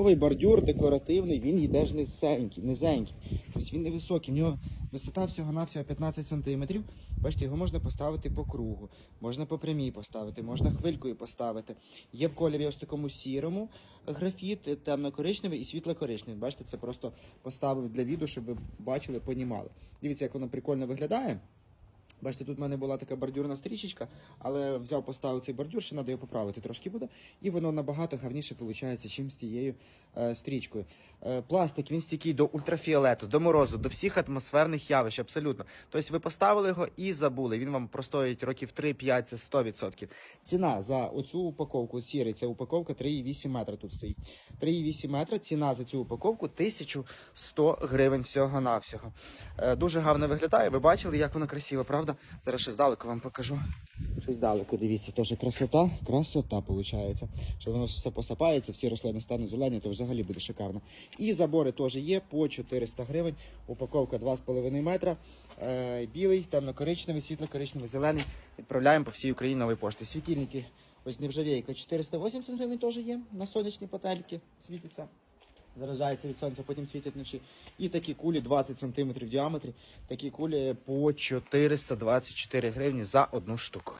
Новий бордюр декоративний, він йде ж низенький, низенький. Тобто він невисокий. В нього висота всього-навсього 15 см. Бачите, його можна поставити по кругу, можна по прямій поставити, можна хвилькою поставити. Є в кольорі ось такому сірому графіт, темно-коричневий і світло-коричневий. Бачите, це просто поставив для відео, щоб ви бачили, понімали. Дивіться, як воно прикольно виглядає. Бачите, тут в мене була така бордюрна стрічечка, але взяв, поставив цей бордюр, ще треба його поправити трошки буде. І воно набагато гарніше виходить, чим з тією е, стрічкою. Е, пластик він стійкий до ультрафіолету, до морозу, до всіх атмосферних явищ, абсолютно. Тобто ви поставили його і забули. Він вам простоїть років 3-5, це 100%. Ціна за оцю упаковку, сірий, це упаковка 3,8 метра тут стоїть. 3,8 метра, ціна за цю упаковку 1100 гривень всього-навсього. Е, дуже гарно виглядає. Ви бачили, як воно красиво, правда? Зараз ще здалеку вам покажу. Щось здалеку, дивіться, теж красота, красота виходить. Що воно все посипається, всі рослини стануть зелені, то взагалі буде шикарно. І забори теж є по 400 гривень. Упаковка 2,5 метра. Е, білий, темно-коричневий, світло-коричневий, зелений. Відправляємо по всій Україні нової пошти. Світильники, ось нержавійка 480 гривень теж є на сонячні пательки світиться. Заражається від сонця, потім світять вночі. І такі кулі 20 см в діаметрі. Такі кулі по 424 гривні за одну штуку.